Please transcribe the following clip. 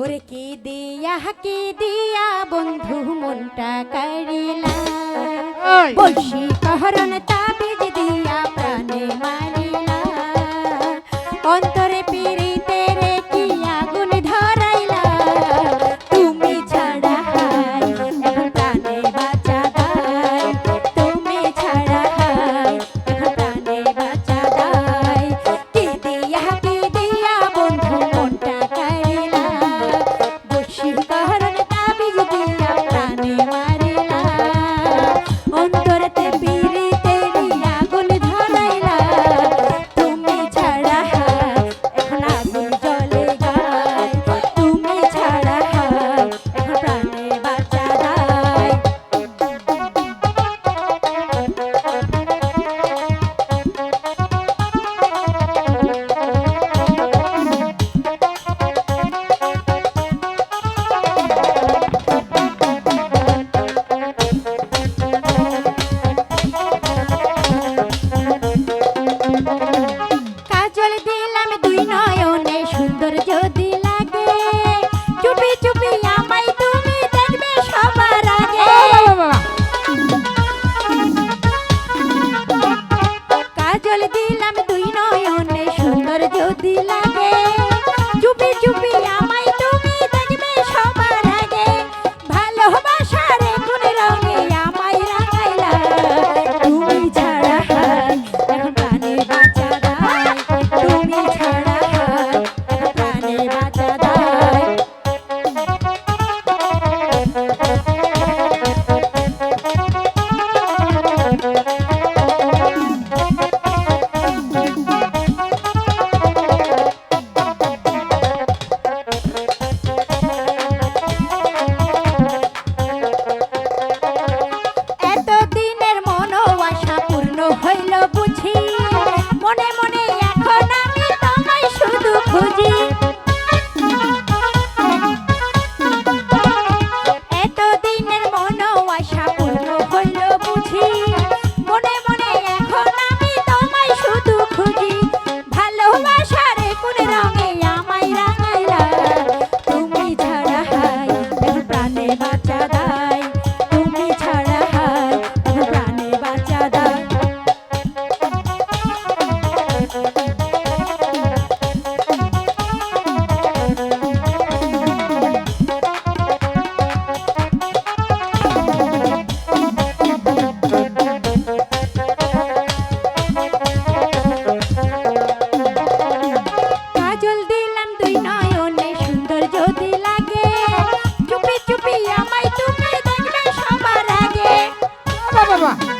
ওরে কি দিয়া কি দিয়া বন্ধু মনটা কারিলা বলছি কহরণ তা দিলাম দুই নয়নে যদি লাগে Слава!